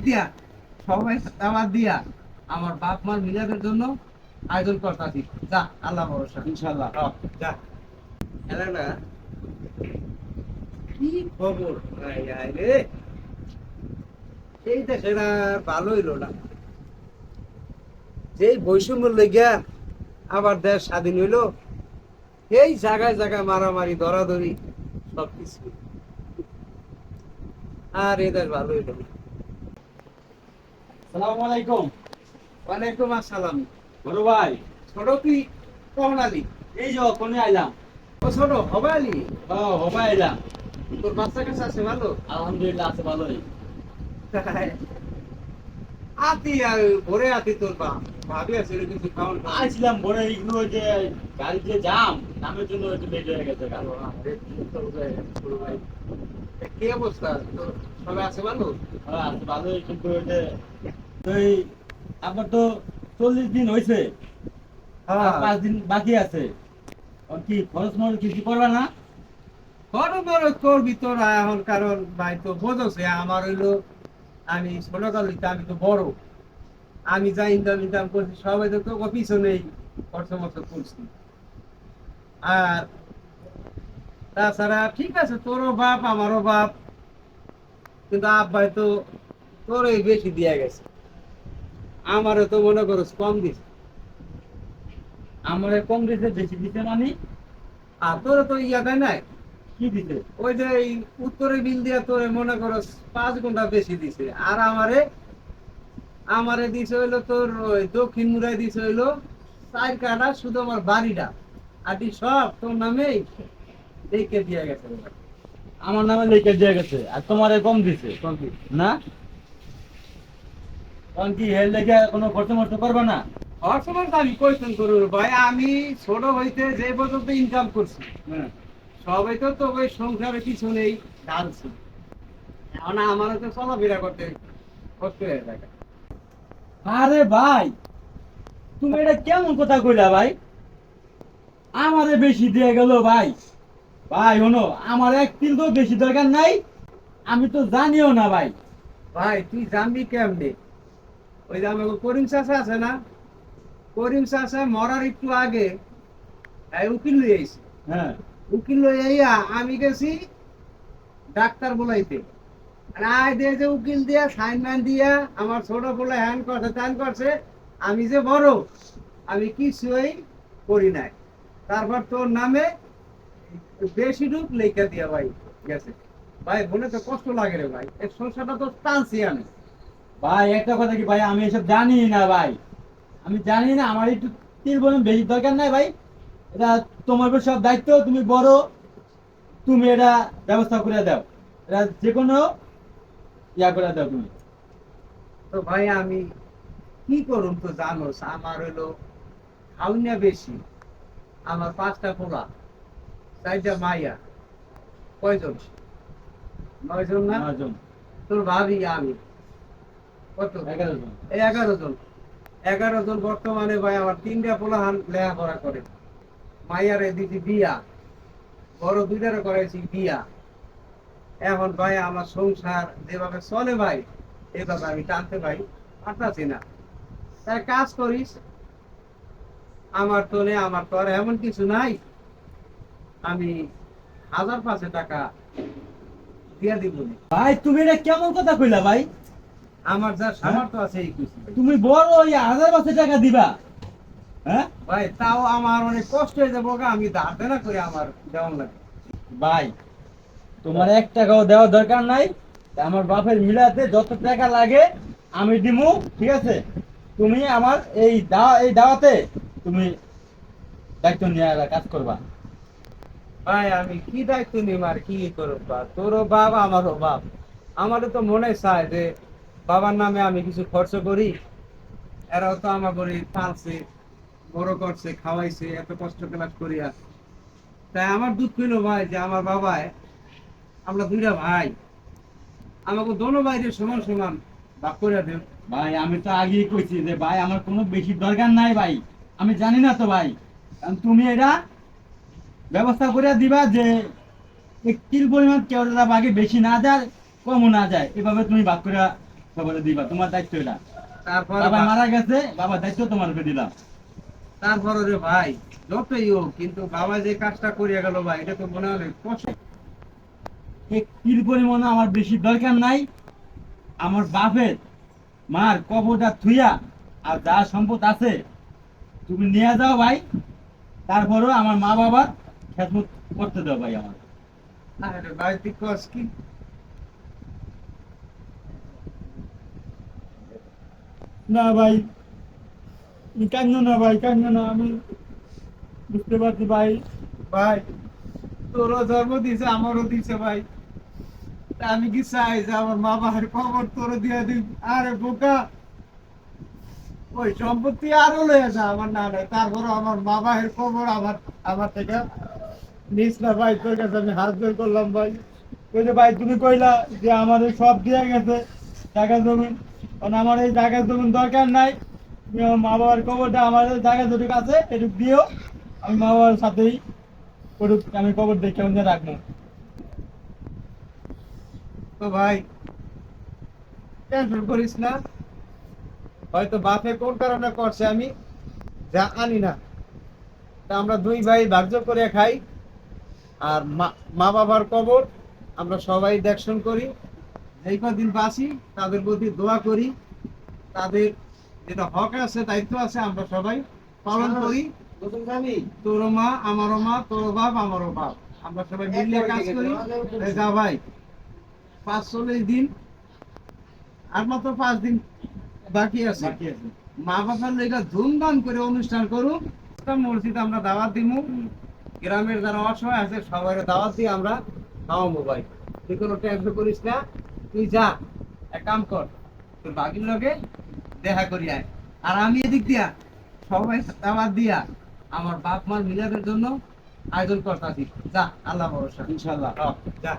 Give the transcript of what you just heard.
দিয়া সবাই আমার দিয়া আমার বাপ মার মিলাদের জন্য আয়োজন করতেছি যা আল্লাহ ভরসা। ইনশাল্লাহ হ্যাঁ, যা। এলাকা কি খবর? রে। এই দেশের আর ভালো হইল না। যেই বৈষম্য লেগিয়া আবার দেশ স্বাধীন হইল এই জায়গায় জায়গায় মারামারি ধরাধরি সব কিছু আর এই দেশ ভালো হইল না। সালামু আলাইকুম। ওয়ালাইকুম আসসালাম। বড় ভাই ছোট কি? কখন আলি। এই যে কোনে আইলাম। ও ছোট হবে আলি? ও হবা আইলাম তোর বাচ্চা কাছে আছে ভালো? আলহামদুলিল্লাহ আছে ভালোই। আতি আর ভরে আতি তোর বা ভাবি আছে কিছু খাওয়ান আইছিলাম বড় এইগুলো যে গাড়ির যে জাম নামের জন্য একটু লেট হয়ে গেছে কি অবস্থা? তোর সবাই আছে ভালো? হ্যাঁ আছে ভালোই কিন্তু ওই যে ওই আপনার তো চল্লিশ দিন হয়েছে পাঁচ দিন বাকি আছে। কি খরচ মরচ কিছু করবে না? বড় বড় করবি তোরা এখন কারণ ভাই তো বোঝছে আমার হইল আমি ছোট কালিতে আমি তো বড়। আমি যা ইনকাম ইনকাম করছি সবাই তো তোকে পিছনেই খরচ মতো করছি। আর তাছাড়া ঠিক আছে তোরও বাপ আমারও বাপ। কিন্তু আব্বাই তো তোরই বেশি দিয়ে গেছে। আমারও তো মনে করো কম দিছে। আমার কম দিতে বেশি দিতে মানে? আর তোর তো ইয়া দেয় নাই। কি দিতে ওই যে এই উত্তরে বিল দিয়া তোরে মনে করো পাঁচ ঘণ্টা বেশি দিছে। আর আমারে আমারে দিছে হইল তোর ওই দক্ষিণ মুড়াই দিছে হইল চার কাটা শুধু আমার বাড়িটা। আর সব তোর নামেই দেখে দিয়ে গেছে। আমার নামে লিখে দিয়ে গেছে আর তোমার কম দিছে। কমপ্লিট না? তখন কি হেল লেগে কোনো খরচ মরচ করবে না? অসময় আমি কোয়েশ্চেন করব ভাই আমি ছোট হইতে যে পর্যন্ত ইনকাম করছি হ্যাঁ। সবাই তো তো ওই সংসারের পিছনেই ঢালছি এখন আমারও তো চলাফেরা করতে কষ্ট হয়ে থাকে আরে ভাই তুমি এটা কেমন কথা কইলা ভাই? আমারে বেশি দিয়ে গেল ভাই। ভাই শোনো আমার এক তিল তো বেশি দরকার নাই। আমি তো জানিও না ভাই। ভাই তুই জানবি কেমনে? ওই যে আমাকে করিম চাষা আছে না করিম চাষা মরার একটু আগে উকিল লই আইছি। হ্যাঁ। উকিল লই আইয়া আমি গেছি ডাক্তার বলাইতে। আর আয় দিয়ে যে উকিল দিয়া সাইন ম্যান দিয়া আমার ছোট বলে হ্যান করছে ত্যান করছে আমি যে বড় আমি কিছুই করি নাই। তারপর তোর নামে বেশি রূপ লেখা দিয়া ভাই গেছে। ভাই বলে তো কষ্ট লাগে রে ভাই এই সংসারটা তো টানছি আমি। ভাই একটা কথা কি ভাই আমি এসব জানি না ভাই। আমি জানি না আমার একটু তিল বলুন বেশি দরকার নাই ভাই। এটা তোমার উপর সব দায়িত্ব তুমি বড় তুমি এটা ব্যবস্থা করে দাও। এটা যে কোনো ইয়া করে দাও তুমি। তো ভাই আমি কি করুন তো জানো আমার হলো খাউনিয়া বেশি। আমার পাঁচটা পোলা চারটা মাইয়া কয়জন? নয়জন না? তোর ভাবি আমি। এই এগারো জন। এগারো জন বর্তমানে ভাই আমার তিনটা পোলাহান লেখাপড়া করে। মাইয়ারে দিদি বিয়া। বড় দুইটারে করাইছি বিয়া। এখন ভাই আমার সংসার যেভাবে চলে ভাই এভাবে আমি টানতে ভাই পারতাছি না। তাই কাজ করিস। আমার তোলে আমার তো আর এমন কিছু নাই। আমি হাজার পাঁচে টাকা দিয়া দিব। নি। ভাই তুমি এটা কেমন কথা কইলা ভাই? আমার যা সামর্থ্য আছে এই কিছু তুমি বড় ওই হাজার পাঁচশো টাকা দিবা। হ্যাঁ? ভাই তাও আমার অনেক কষ্ট হয়ে যাব আমি ধার দেনা করে আমার দেওয়ান লাগে। ভাই তোমার এক টাকাও দেওয়ার দরকার নাই। আমার বাপের মিলাতে যত টাকা লাগে আমি দিমু ঠিক আছে? তুমি আমার এই দাওয়া এই দাওয়াতে তুমি দায়িত্ব নিয়ে কাজ করবা। ভাই আমি কি দায়িত্ব নিম আর কি করব? তোরও বাপ আমারও বাপ। আমারও তো মনে চায় যে বাবার নামে আমি কিছু খরচ করি। এরাও তো আমার করি পালছে, বড় করছে, খাওয়াইছে, এত কষ্ট ক্লাস করিয়া। তাই আমার দুঃখ হইল ভাই যে আমার বাবায়, আমরা দুইটা ভাই, আমাকে দোনো বাইরে সমান সমান ভাগ করে দেব ভাই, আমি তো আগেই কইছি যে ভাই, আমার কোনো বেশি দরকার নাই ভাই। আমি জানি না তো ভাই, কারণ তুমি এটা ব্যবস্থা করে দিবা যে একটির পরিমাণ কেউ আগে বেশি না যায়, কমও না যায়। এভাবে তুমি ভাগ করে সবারে দিবা তোমার দায়িত্ব এটা। তারপরে বাবা মারা গেছে বাবা দায়িত্ব তোমার উপরে দিলাম। তারপরে রে ভাই যতই হোক কিন্তু বাবা যে কাজটা করিয়া গেল ভাই এটা তো মনে হলে কষ্ট। পরিমাণে আমার বেশি দরকার নাই। আমার বাপের মার কবরটা থুইয়া আর যা সম্পদ আছে তুমি নিয়ে যাও ভাই। তারপরেও আমার মা বাবার খেদমত করতে দাও ভাই আমার আরে ভাই তুই কি? না ভাই। কান্দ না ভাই কান্দ না, আমি বুঝতে পারছি ভাই। ভাই, তোরও জন্ম দিছে আমারও দিছে ভাই। আমি কি চাই যে আমার মা বাবার খবর তোর দিয়ে দিই আরে বোকা। ওই সম্পত্তি আরও লয়ে যা আমার না নাই তারপরে আমার মা বাবার খবর আমার আমার থেকে নিস না ভাই, তোর কাছে আমি হাত বের করলাম ভাই। ওই যে ভাই, তুমি কইলা যে আমাদের সব দিয়ে গেছে, টাকা জমিন কারণ আমার এই জায়গা দরকার নাই। আমার মা বাবার কবরটা আমাদের জায়গা আছে দিও। আমি মা বাবার সাথেই ওটুক আমি কবর দেখে ওখানে রাখব। তো ভাই টেনশন করিস না। হয়তো বাপে কোন কারণে করছে আমি যা আনি না। তা আমরা দুই ভাই ভাগ্য করে খাই। আর মা বাবার কবর আমরা সবাই দেখশন করি। যেই কদিন বাঁচি তাদের প্রতি দোয়া করি। তাদের যেটা হক আছে দায়িত্ব আছে আমরা সবাই পালন করি। তোর মা আমারও মা তোর বাপ আমারও বাপ। আমরা সবাই মিলিয়ে কাজ করি। এই যা ভাই পাঁচ চল্লিশ দিন আর মাত্র পাঁচ দিন বাকি আছে। মা বাবার লেগা ধুমধাম করে অনুষ্ঠান করুক। মসজিদ আমরা দাওয়াত দিব গ্রামের যারা অসহায় আছে সবাই দাওয়াত দিয়ে আমরা খাওয়াবো ভাই। তুই কোনো টেনশন করিস না। তুই যা এক কাম কর তোর বাকির লগে দেখা করি আয়। আর আমি এদিক দিয়া সবাই দাওয়াত দিয়া আমার বাপ মার মিলাদের জন্য আয়োজন করতাছি। যা আল্লাহ ভরসা। ইনশাল্লাহ যা।